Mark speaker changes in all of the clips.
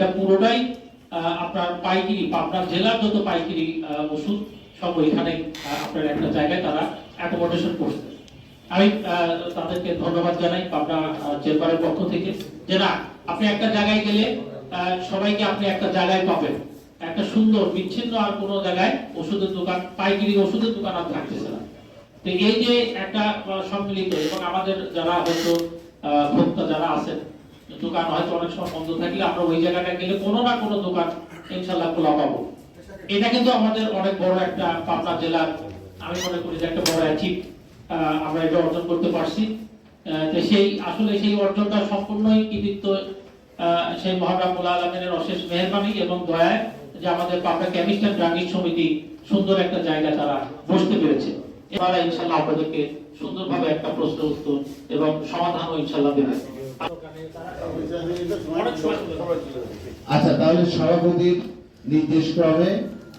Speaker 1: এটা পুরোটাই আপনার পাইকারি আপনার জেলার যত পাইকারি ওষুধ সব এখানে আপনার একটা জায়গায় তারা অ্যাকোমোডেশন করছে। আমি তাদেরকে ধন্যবাদ জানাই পাবনা চেম্বারের পক্ষ থেকে। যে না আপনি একটা জায়গায় গেলে সবাইকে আপনি একটা জায়গায় পাবেন। একটা সুন্দর, বিচ্ছিন্ন আর কোনো জায়গায় ওষুধের দোকান, পাইকারি ওষুধের দোকান আর থাকতেছে না। তো এই যে একটা সম্মিলিত, এবং আমাদের যারা হয়তো ভোক্তা যারা আছেন দোকান হয়তো অনেক সময় বন্ধ থাকলে আমরা ওই জায়গাটা গেলে কোনো না কোনো দোকান ইনশাল্লাহ খোলা পাবো। এটা কিন্তু আমাদের অনেক বড় একটা পাবনা জেলার, আমি মনে করি যে একটা বড় অ্যাচিভ আমরা এটা অর্জন করতে পারছি। সেই, আসলে সেই অর্জনটা সম্পূর্ণই কৃতিত্ব সেই মহারাবুল আলমিনের অশেষ মেহরবানি এবং দয়ায় যে আমাদের পাবনা কেমিস্ট অ্যান্ড ড্রাগিং সমিতি সুন্দর একটা জায়গা তারা বসতে পেরেছে। এবারে ইনশাল্লাহ আপনাদেরকে সুন্দরভাবে একটা প্রশ্ন উত্তর এবং সমাধানও ইনশাল্লাহ দেবে।
Speaker 2: আচ্ছা তাহলে সভাপতির নির্দেশ ক্রমে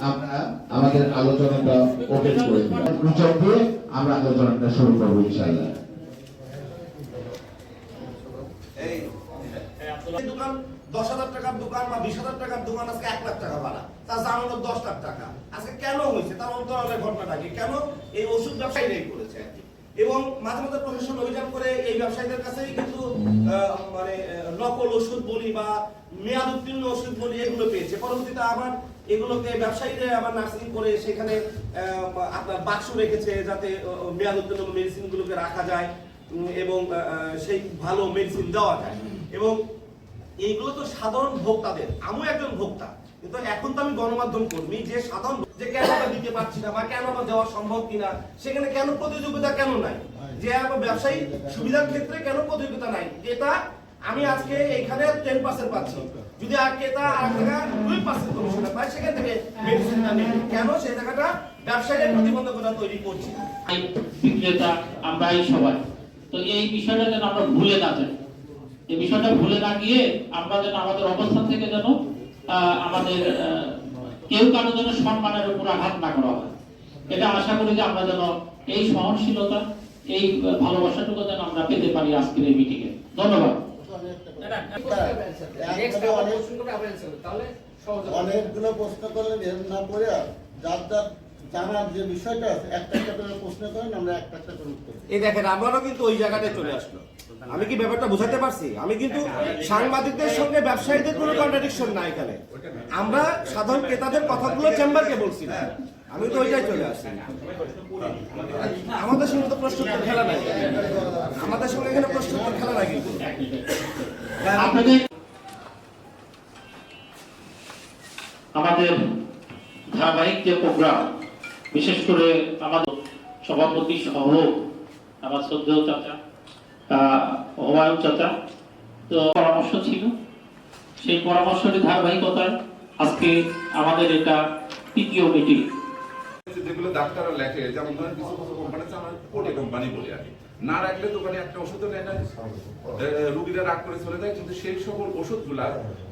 Speaker 2: আমরা আমাদের আলোচনাটা ওপেন করে সূচক দিয়ে আমরা আলোচনাটা শুরু করব
Speaker 3: দোকান দশ হাজার টাকার দোকান বা বিশ হাজার টাকার দোকান আজকে এক লাখ টাকা ভাড়া। তার দশ লাখ টাকা। আজকে কেন হয়েছে? তার অন্তরালের ঘটনাটা কি? কেন এই ওষুধ। এবং মাঝে মাঝে প্রশাসন অভিযান করে এই ব্যবসায়ীদের কাছেই কিন্তু মানে নকল ওষুধ বলি বা মেয়াদ উত্তীর্ণ ওষুধ বলি এগুলো পেয়েছে। পরবর্তীতে আবার এগুলোকে ব্যবসায়ীরা আবার নার্সিং করে সেখানে আপনার বাক্স রেখেছে যাতে মেয়াদ উত্তীর্ণ মেডিসিন গুলোকে রাখা যায় এবং সেই ভালো মেডিসিন দেওয়া যায়। এবং এইগুলো তো সাধারণ ভোক্তাদের, আমিও একজন ভোক্তা। কিন্তু এখন তো আমি গণমাধ্যম কর্মী, যে সাধারণ যে কেন আমরা দিতে পারছি না বা কেন আমরা দেওয়া সম্ভব কিনা, সেখানে কেন প্রতিযোগিতা কেন নাই? যে আমার ব্যবসায়ী সুবিধার ক্ষেত্রে কেন প্রতিযোগিতা নাই? আমি আজকে টেন পার্সেন্ট পাচ্ছি। যদি আর ক্রেতা আর জায়গায় দুই পার্সেন্ট কমিশন সেখান থেকে কেন সেই জায়গাটা ব্যবসায়ীর প্রতিবন্ধকতা তৈরি করছে?
Speaker 1: বিক্রেতা, আমরাই সবাই। তো এই বিষয়টা যেন আমরা ভুলে না যাই। এই বিষয়টা ভুলে না গিয়ে আমরা যেন আমাদের অবস্থান থেকে যেন আমাদের কেউ কারও যেন সম্মানের উপর আঘাত না করা হয়। এটা আশা করি যে আমরা যেন এই সহনশীলতা, এই ভালোবাসাটুকু যেন আমরা পেতে পারি আজকের এই মিটিংয়ে ধন্যবাদ।
Speaker 4: অনেকগুলো প্রশ্ন করলেন না করে যার যার জানার যে বিষয়টা আছে একটা একটা করে প্রশ্ন করেন আমরা একটা একটা করে উত্তর
Speaker 3: এই দেখেন আমারও কিন্তু ওই জায়গাটায় চলে আসলো। আমি কি ব্যাপারটা বোঝাতে পারছি? আমি কিন্তু সাংবাদিকদের সঙ্গে ব্যবসায়ীদের কোনো কন্ট্রাডিকশন না এখানে। আমরা সাধারণ ক্রেতাদের কথাগুলো চেম্বারকে বলছি না। আমি তো ওইটাই চলে আসছি। আমাদের সঙ্গে তো প্রশ্ন খেলা নাই। আমাদের সঙ্গে এখানে প্রশ্ন খেলা নাই কিন্তু।
Speaker 1: আমাদের ধারাবাহিক যে প্রোগ্রাম বিশেষ করে আমাদের সভাপতি সহ আমার শ্রদ্ধেয় চাচা হুমায়ুন চাচা, তো পরামর্শ ছিল। সেই পরামর্শের ধারাবাহিকতায় আজকে আমাদের এটা তৃতীয় মিটিং।
Speaker 5: যেগুলো ডাক্তাররা লেখে, যেমন ধরেন কিছু কিছু কোম্পানি আছে আমরা কোটে কোম্পানি বলি আর। না রাখলে দোকানে একটা ওষুধও নেয় না রুগীরা রাগ করে চলে যায়, কিন্তু সেই সকল ওষুধগুলা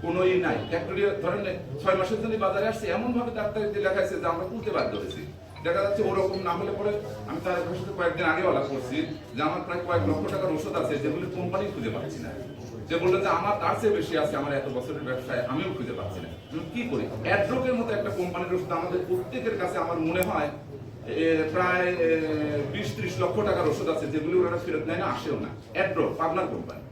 Speaker 5: কোনো ই নাই। ব্যাকটেরিয়া ধরেন ছয় মাসের জন্য বাজারে আসছে এমন ভাবে ডাক্তার লেখাইছে যে আমরা তুলতে বাধ্য হয়েছি। দেখা যাচ্ছে ওরকম না হলে পরে আমি তার সাথে কয়েকদিন আগে বলা করছি যে আমার প্রায় কয়েক লক্ষ টাকার ওষুধ আছে যেগুলি কোম্পানি খুঁজে পাচ্ছি না। যে বলল যে আমার তার চেয়ে বেশি আছে আমার এত বছরের ব্যবসায়, আমিও খুঁজে পাচ্ছি না। কি করি? অ্যাড্রোকের মতো একটা কোম্পানির ওষুধ আমাদের প্রত্যেকের কাছে আমার মনে হয় প্রায় বিশ ত্রিশ লক্ষ টাকার ওষুধ আছে যেগুলি ওনারা ফেরত নেয় না, আসেও না। অ্যাড্রো পাবনার কোম্পানি।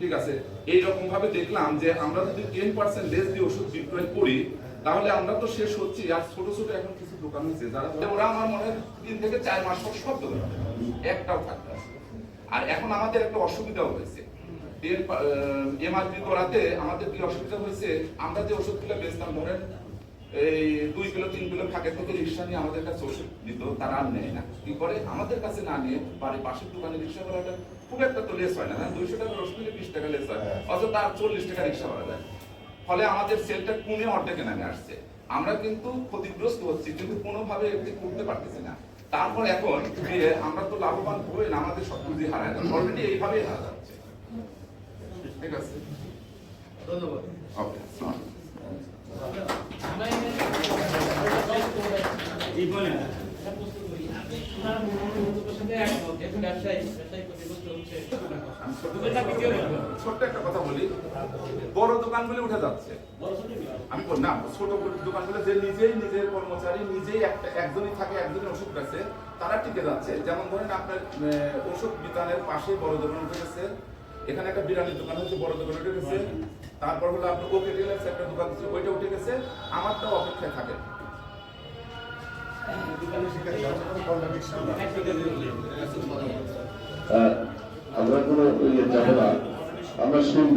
Speaker 5: ঠিক আছে? এইরকম ভাবে দেখলাম যে আমরা যদি টেন পার্সেন্ট লেস দিয়ে ওষুধ বিক্রয় করি তাহলে আমরা তো শেষ হচ্ছি আর ছোট ছোট এখন কিছু দোকান হয়েছে যারা ওরা আমার মনে হয় তিন থেকে চার মাস পর সব দোকান একটাও থাকবে। আর এখন আমাদের একটা অসুবিধাও হয়েছে। এমআরপি করাতে আমাদের কি অসুবিধা হয়েছে। আমরা যে ওষুধগুলো বেচতাম ধরেন এই দুই কিলো তিন কিলো ফাঁকে থেকে রিক্সা নিয়ে আমাদের কাছে ওষুধ দিত তারা আর নেয় না। কি করে? আমাদের কাছে না নিয়ে বাড়ির পাশের দোকানে রিক্সা করাটা খুব একটা তো লেস হয় না হ্যাঁ? দুইশো টাকা ওষুধ নিলে বিশ টাকা লেস হয়। অথচ তার চল্লিশ টাকা রিক্সা করা যায় ফলে আমাদের সেলটা কমে অর্ধেকে নামে আসছে। আমরা কিন্তু ক্ষতিগ্রস্ত হচ্ছি কিন্তু কোনোভাবে এটি করতে পারতেছি না। তারপর এখন আমরা তো লাভবান হয়ে না আমাদের সব পুঁজি হারায় যাচ্ছে। অলরেডি এইভাবেই হারা যাচ্ছে। ঠিক আছে?
Speaker 3: ধন্যবাদ।
Speaker 5: ওকে একজনই ওষুধ তারা টিকে যাচ্ছে। যেমন ধরেন আপনার ওষুধ বড় দোকান এখানে একটা দোকান হচ্ছে বড় দোকান তারপর হলো একটা দোকান আমারটাও অপেক্ষায় থাকে।
Speaker 2: আমরা কোনো ইয়ে যাব না আমরা শুনব।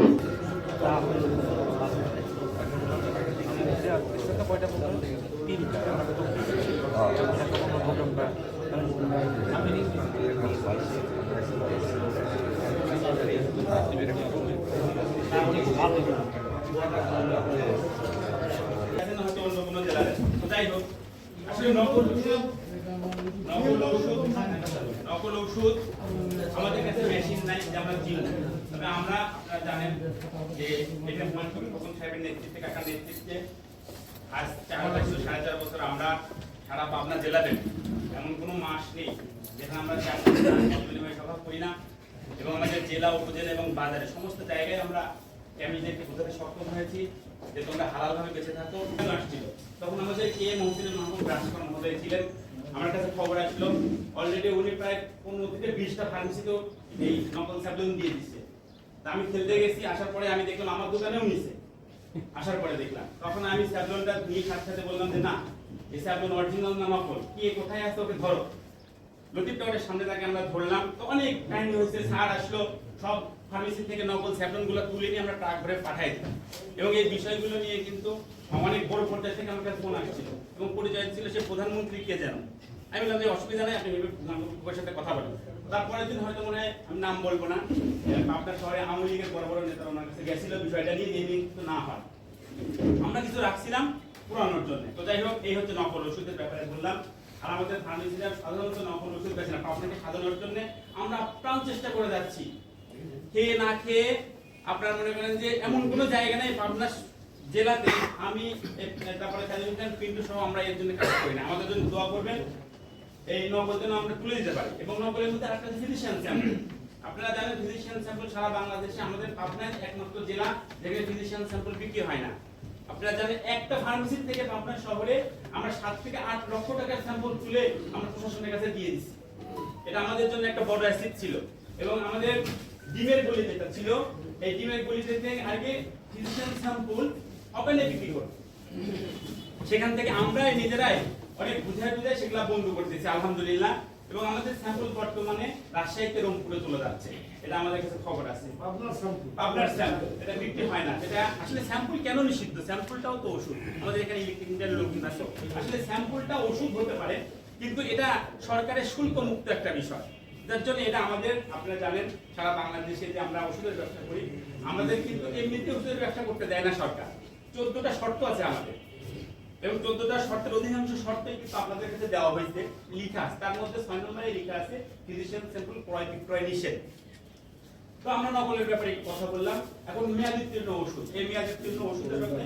Speaker 6: জানেন হয়তো অন্য কোনো জেলার তো যাই হোক আসলে নকল ওষুধ নকল ওষুধ নকল ওষুধ। আমাদের কাছে মেশিন নাই যে আমরা চিনব তবে আমরা জানেন যে এটা হুমান কবির খোকন সাহেবের নেতৃত্বে, কাকার নেতৃত্বে আজ চার বছর, সাড়ে চার বছর আমরা সারা পাবনা জেলাতে, এমন কোনো মাস নেই যেখানে আমরা বিনিময় সভা করি না। এবং আমাদের জেলা, উপজেলা এবং বাজারে সমস্ত জায়গায় আমরা ফ্যামিলিদেরকে বোঝাতে সক্ষম হয়েছি যে তোমরা হালাল ভাবে বেঁচে থাকো আসছিল? তখন আমাদের কে মহসিন মাহমুদ রাজকর মহোদয় ছিলেন। আমার কাছে খবর আসলো অলরেডি উনি প্রায় পনেরো থেকে বিশটা ফার্মেসিতেও এই নকল স্যাবলন দিয়ে দিচ্ছে তা আমি খেলতে গেছি, আসার পরে আমি দেখলাম আমার দোকানেও নিছে। আসার পরে দেখলাম। তখন আমি স্যাবলনটা নিয়ে সাথে সাথে বললাম যে, না, এই স্যাবলন অরিজিনাল না নকল কে কোথায় আছে ওকে ধরো। লতিফ টাওয়ারের সামনে তাকে আমরা ধরলাম। তো অনেক টাইম হয়েছে, স্যার আসলো, সব ফার্মেসি থেকে নকল স্যাপলনগুলো তুলে নিয়ে আমরা ট্রাক ভরে পাঠাই দিলাম। এবং এই বিষয়গুলো নিয়ে কিন্তু অনেক বড় পর্যায়ে থেকে আমার কাছে ফোন আসছিল এবং পরিচয় ছিল সে প্রধানমন্ত্রী কে যেন। আমি বললাম যে অসুবিধা নেই, আপনি প্রধানমন্ত্রীর সাথে কথা বলুন। তারপরের দিন হয়তো মনে হয় আমি নাম বলব না। আপনার শহরে আওয়ামী লীগের বড় বড় নেতা ওনার কাছে গেছিল, বিষয়টা নিয়ে যে কিন্তু না হয়। আমরা কিছু রাখছিলাম পুরানোর জন্য। তো যাই হোক, এই হচ্ছে নকল ওষুধের ব্যাপারে বললাম। আর আমাদের ফার্মেসিরা সাধারণত নকল ওষুধ বেছে না আপনাকে সাজানোর জন্য আমরা আপ্রাণ চেষ্টা করে যাচ্ছি। খেয়ে না খেয়ে আপনারা মনে করেন যে এমন কোনো জায়গা নেই, পাবনা জেলাতে আমি তারপরে সাজেশন পিন্টু সহ আমরা এর জন্য কাজ করি না। আমাদের জন্য দোয়া করবেন, এই নকল যেন আমরা তুলে দিতে পারি। এবং নকলের মধ্যে একটা ফিজিশিয়ান স্যাম্পল আপনারা জানেন ফিজিশিয়ান স্যাম্পল সারা বাংলাদেশে আমাদের পাবনায় একমাত্র জেলা যেখানে ফিজিশিয়ান স্যাম্পল বিক্রি হয় না। আপনারা জানেন, একটা ফার্মেসি থেকে পাবনা শহরে আমরা সাত থেকে আট লক্ষ টাকার স্যাম্পল তুলে আমরা প্রশাসনের কাছে দিয়ে দিচ্ছি এটা আমাদের জন্য একটা বড় অ্যাসিড ছিল। এবং আমাদের ডিমের গলি যেটা ছিল, এই ডিমের গলি থেকে আগে ফিজিশিয়ান স্যাম্পল ওপেনে বিক্রি করতো সেখান থেকে আমরাই নিজেরাই অনেক বুঝায় বুঝায় সেগুলা বন্ধ করতেছি আলহামদুলিল্লাহ। এবং আমাদের স্যাম্পল বর্তমানে রাজশাহীতে রংপুরে চলে যাচ্ছে এটা আমাদের কাছে খবর আছে। পাবনার স্যাম্পল এটা বিক্রি হয় না। এটা আসলে স্যাম্পল কেন নিষিদ্ধ? স্যাম্পলটাও তো ওষুধ। আমাদের এখানে ইলেকট্রিক মিটারের লোক আছে আসলে স্যাম্পলটা ওষুধ হতে পারে কিন্তু এটা সরকারের শুল্ক মুক্ত একটা বিষয়। যার জন্য এটা আমাদের আপনারা জানেন সারা বাংলাদেশে যে আমরা ওষুধের ব্যবসা করি আমাদের কিন্তু এমনিতে ওষুধের ব্যবসা করতে দেয় না সরকার। চোদ্দটা শর্ত আছে আমাদের। এবং চোদ্দটা শর্তের অধিকাংশ শর্তই কিন্তু আপনাদের কাছে দেওয়া হয়েছে, লিখা আছে। তার মধ্যে ছয় নম্বরে লেখা আছে ফিজিশিয়ান স্যাম্পল ক্রয় বিক্রয় নিষেধ। তো আমরা নকলের ব্যাপারে কথা বললাম। এখন ওষুধ। এই ওষুধের ব্যাপারে?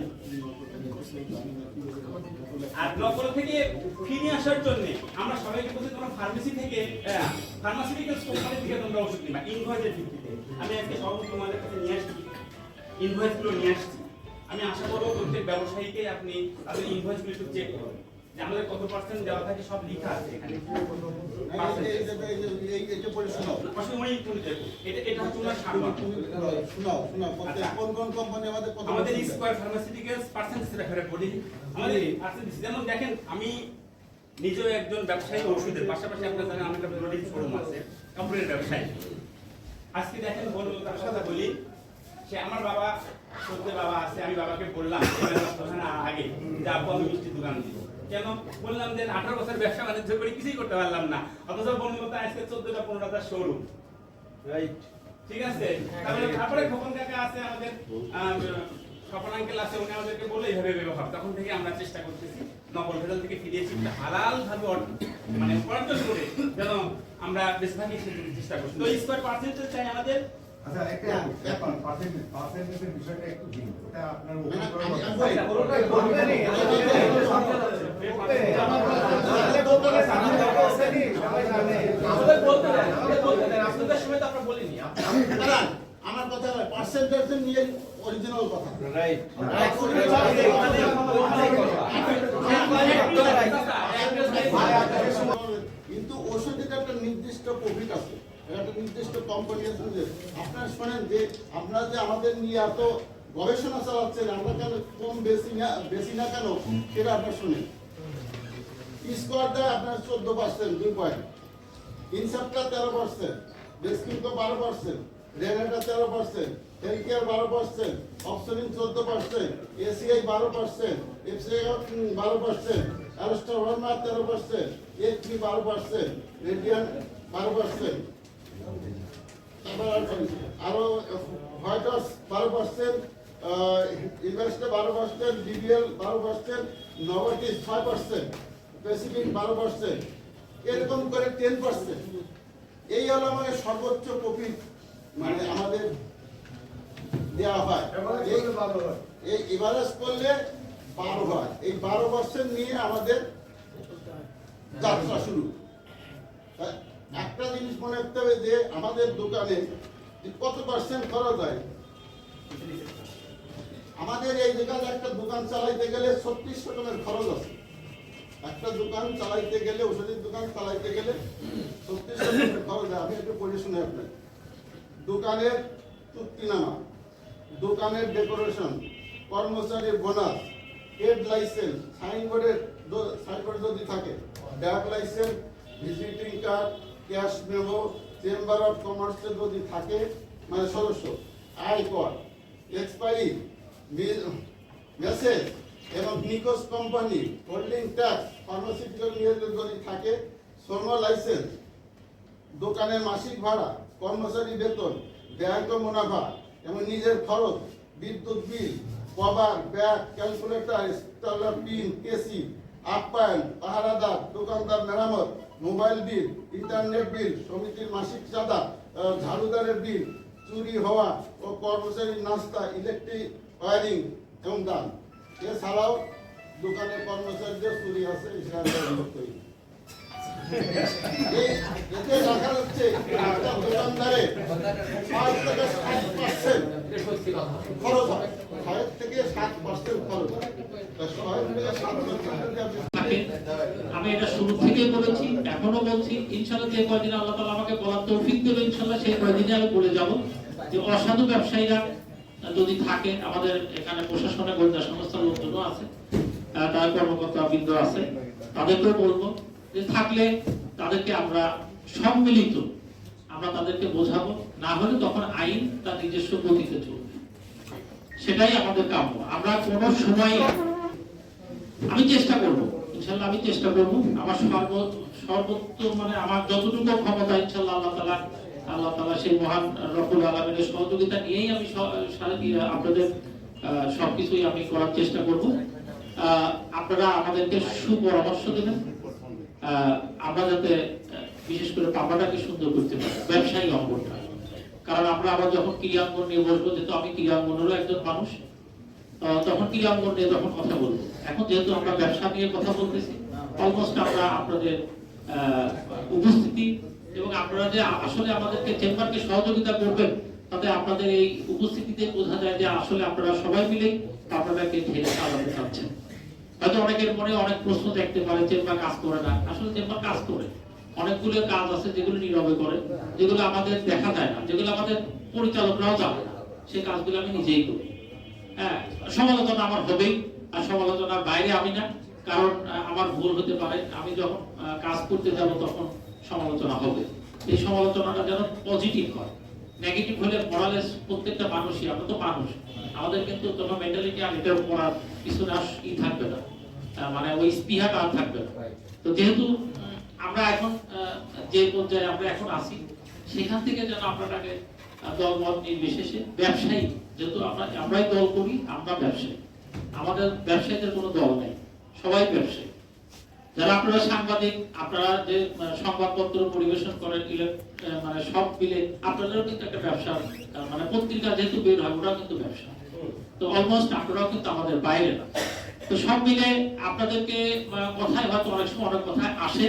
Speaker 6: আর নকল থেকে ফিরে আসার জন্য আমরা সবাইকে বলছি, তোমরা ফার্মেসি থেকে ফার্মাসিউটিক্যালস কোম্পানি থেকে তোমরা ওষুধ নিবা ইনভয়েসের ভিত্তিতে। আমি আজকে সর্বোচ্চ তোমাদের কাছে নিয়ে আসছি। ইনভয়েসগুলো নিয়ে আসছি। আমি আশা করব প্রত্যেক ব্যবসায়ীকে আপনি তাদের ইনভয়েসগুলো একটু চেক করুন। যে আমাদের কত পার্সেন্ট দেওয়া থাকে সব লেখা আছে আচ্ছা। যেমন দেখেন, আমি নিজেও একজন ব্যবসায়ী, ওষুধের পাশাপাশি আপনার জানেন আমার একটা শোরুম আছে কাপড়ের ব্যবসায়ী। আজকে দেখেন বলি, সে আমার বাবা সত্যি বাবা আছে আমি বাবাকে বললাম আগে যে আব্বু আমি মিষ্টি দোকান দিব। কেন? বললাম যে আঠারো বছর ব্যবসা বাণিজ্য করে কিছুই করতে পারলাম না। অথচ বন্ধুতা আজকে চোদ্দটা পনেরোটা শোরুম ঠিক আছে? তারপরে তারপরে খোকন কাকা আছে আমাদের আম, স্বপন আঙ্কেল আছে উনি আমাদেরকে বলে এইভাবে ব্যবহার। তখন থেকে আমরা চেষ্টা করতেছি নকল ভেজাল থেকে ফিরিয়েছি হালাল ভাবে মানে উপার্জন করে যেন আমরা বেশিরভাগই চেষ্টা করছি। তো স্কোয়ার পার্সেন্টেজ চাই আমাদের?
Speaker 7: আচ্ছা একটা পার্সেন্টেজ পার্সেন্টেজের বিষয়টা একটু ভিন্ন আপনার কথা।
Speaker 6: আমরা বলে
Speaker 4: পার্সেন্টেজ নিয়ে অরিজিনাল কথা কিন্তু ওষুধের একটা নির্দিষ্ট প্রফিট আছে একটা নির্দিষ্ট কোম্পানি আছে যে, আপনারা শোনেন যে, আপনারা যে আমাদের নিয়ে এত গবেষণা চালাচ্ছেন, আমরা কেন কম বেশি না বেশি না কেন? সেটা আপনারা শুনেন। স্কোয়ার দেয় আপনার চোদ্দ পার্সেন্ট দুই পয়েন্ট ইনসাপটা তেরো পার্সেন্ট বেসকিংকো বারো পার্সেন্ট রেনাটা তেরো পার্সেন্ট হেলথ কেয়ার বারো পার্সেন্ট অপশনিং চোদ্দ পার্সেন্ট এসিআই বারো পার্সেন্ট এফসিআই বারো পার্সেন্ট অ্যারোস্টার ভার্মা তেরো পার্সেন্ট এইচপি বারো পার্সেন্ট রেডিয়ান বারো পার্সেন্ট আর হোয়াইট হাউস বারো পার্সেন্ট ইনভেস্টে বারো পার্সেন্ট ডিবিএল বারো পার্সেন্ট নভেটিস ছয় পার্সেন্ট প্যাসিফিক বারো পার্সেন্ট এরকম করে টেন পার্সেন্ট এই হলো আমাদের সর্বোচ্চ প্রফিট মানে আমাদের দেওয়া হয়। এই- এই এভারেজ করলে বারো হয়। এই বারো পার্সেন্ট নিয়ে আমাদের যাত্রা শুরু। তা একটা জিনিস মনে রাখতে হবে যে আমাদের দোকানে কত পার্সেন্ট খরচ হয়? আমাদের এই দোকানে একটা দোকান চালাইতে গেলে ছত্রিশ রকমের খরচ আছে। একটা দোকান চালাইতে গেলে, ওষুধের দোকান চালাইতে গেলে ছত্রিশ রকমের খরচ হয়। আমি একটু পড়ে শুনে আপনার। দোকানের চুক্তিনামা দোকানের ডেকোরেশন, কর্মচারীর বোনাস হেড লাইসেন্স সাইনবোর্ডের সাইনবোর্ড যদি থাকে bag licence visiting card cash memo, chamber of কমার্সের যদি থাকে মানে সদস্য, আয় কর। এক্সপায়ারি মেসেজ এবং নিকোস কোম্পানি, হোল্ডিং ট্যাক্স, ফার্মাসিউটিক্যাল নিয়ে যদি থাকে শ্রম লাইসেন্স দোকানের মাসিক ভাড়া, কর্মচারী বেতন, ব্যাংক মুনাফা এবং নিজের খরচ, বিদ্যুৎ bill, cover, bag, calculator, stapler pin কেসি আপ্যায়ন, পাহারাদার, দোকানদার মেরামত মোবাইল বিল, ইন্টারনেট বিল, সমিতির মাসিক চাঁদা ঝাড়ুদারের বিল, চুরি হওয়া ও কর্মচারীর নাস্তা, ইলেকট্রিক ওয়ারিং এবং দান এছাড়াও দোকানের কর্মচারীদের চুরি আছে এতে দেখা যাচ্ছে দোকানদারে পাঁচ থেকে সাত পার্সেন্ট খরচ হয়। ছয় থেকে সাত পার্সেন্ট খরচ হয়। ছয় থেকে সাত পার্সেন্ট
Speaker 1: থাকে আমি এটা শুরু থেকে বলেছি এখনও বলছি ইনশাল্লাহ যে কয়দিন আল্লাহ তালা আমাকে বলার তৌফিক দেবে ইনশাল্লাহ সেই কয়দিনে আমি বলে যাব যে অসাধু ব্যবসায়ীরা যদি থাকে, আমাদের এখানে প্রশাসনের গোয়েন্দা সংস্থার লোকজনও আছে তার কর্মকর্তা বৃন্দ আছে, তাদেরকেও বলব যে থাকলে তাদেরকে আমরা সম্মিলিত, আমরা তাদেরকে বোঝাবো, না হলে তখন আইন তার নিজস্ব গতিতে চলবে। সেটাই আমাদের কাম্য। আমরা কোনো সময় আমি চেষ্টা করব। ইনশাল্লাহ আমি চেষ্টা করব। আমার সর্ব সর্বোচ্চ মানে আমার যতটুকু ক্ষমতা ইনশাল্লাহ আল্লাহ তালা আল্লাহ তালা সেই মহান রকুল আলমের সহযোগিতা নিয়েই আমি আপনাদের সবকিছুই আমি করার চেষ্টা করব। আপনারা আমাদেরকে সুপরামর্শ দেবেন। আমরা যাতে বিশেষ করে পাবাটাকে সুন্দর করতে পারি, ব্যবসায়ী অঙ্গনটা। কারণ আমরা আবার যখন ক্রিয়াঙ্গন নিয়ে বসবো, যেহেতু আমি ক্রিয়াঙ্গনেরও একজন মানুষ তখন ক্রিয়াঙ্গন নিয়ে তখন কথা বলব। এখন যেহেতু আমরা ব্যবসা নিয়ে কথা বলতেছি অলমোস্ট আমরা আপনাদের উপস্থিতি এবং আপনারা যে আসলে আমাদেরকে চেম্বারকে সহযোগিতা করবেন, তাতে আপনাদের এই উপস্থিতিতে বোঝা যায় যে আসলে আপনারা সবাই মিলে আপনাদেরকে ঢেলে সাজাতে চাচ্ছেন হয়তো অনেকের মনে অনেক প্রশ্ন দেখতে পারে, চেম্বার কাজ করে না। আসলে চেম্বার কাজ করে। অনেকগুলো কাজ আছে যেগুলো নীরবে করে, যেগুলো আমাদের দেখা যায় না, যেগুলো আমাদের পরিচালকরাও জানে না। সেই কাজগুলো আমি নিজেই করি। সমালোচনা আমার হবেই আর সমালোচনার বাইরে আমি না কারণ আমার ভুল হতে পারে। আমি যখন কাজ করতে যাব তখন সমালোচনা হবে। এই সমালোচনাটা যেন পজিটিভ হয়। নেগেটিভ হলে মরালেস প্রত্যেকটা মানুষই আমরা তো মানুষ। আমাদের কিন্তু তোমার মেন্টালিটি আর এটার পড়ার পিছনে আর ই থাকবে না। মানে ওই স্পৃহাটা আর থাকবে না। তো যেহেতু আমরা এখন যে পর্যায়ে আমরা এখন আছি সেখান থেকে যেন আপনাটাকে আহ, দল মত নির্বিশেষে ব্যবসায়ী যেহেতু আমরা আমরাই দল করি, আমরা ব্যবসায়ী। আমাদের ব্যবসায়ীদের কোনো দল নেই, সবাই ব্যবসায়ী। যারা আপনারা সাংবাদিক, আপনারা যে সংবাদপত্র পরিবেশন করেন মানে সব মিলে আপনাদেরও কিন্তু একটা ব্যবসা মানে পত্রিকা যেহেতু বের হয়, ওটাও কিন্তু ব্যবসা। তো অলমোস্ট আপনারাও কিন্তু আমাদের বাইরে না। তো সব মিলে আপনাদেরকে কথায় হয়তো অনেক সময় অনেক কথায় আসে,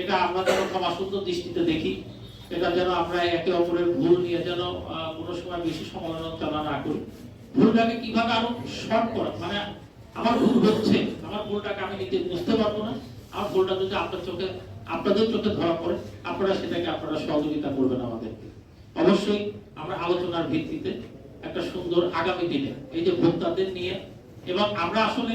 Speaker 1: এটা আমরা যেন ক্ষমা দৃষ্টিতে দেখি। এটা যেন আমরা একে অপরের ভুল নিয়ে যেন কোনো সময় বেশি সমালোচনা না করি। ভুলটাকে কীভাবে আরও শর্ট করা? মানে আমার ভুল হচ্ছে, আমার ভুলটাকে আমি নিজে বুঝতে পারব না। আমার ভুলটা যদি আপনার চোখে, আপনাদের চোখে ধরা পড়ে, আপনারা সেটাকে আপনারা সহযোগিতা করবেন আমাদেরকে অবশ্যই আমরা আলোচনার ভিত্তিতে একটা সুন্দর আগামী দিনে এই যে ভোক্তাদের নিয়ে, এবং আমরা আসলে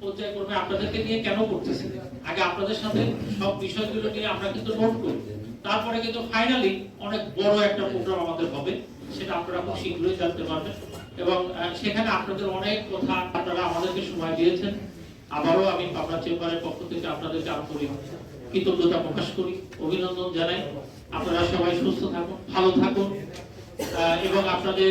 Speaker 1: পর্যায়ক্রমে আপনাদেরকে নিয়ে কেন করতেছি? আগে আপনাদের সাথে সব বিষয়গুলো নিয়ে আমরা কিন্তু নোট করি। তারপরে কিন্তু ফাইনালি অনেক বড় একটা প্রোগ্রাম আমাদের হবে, সেটা আপনারা খুব শীঘ্রই জানতে পারবেন। এবং সেখানে আপনাদের অনেক কথা আপনারা আমাদেরকে সময় দিয়েছেন। আবারও আমি পাবনা চেম্বারের পক্ষ থেকে আপনাদেরকে আন্তরিক কৃতজ্ঞতা প্রকাশ করি, অভিনন্দন জানাই। আপনারা সবাই সুস্থ থাকুন, ভালো থাকুন এবং আপনাদের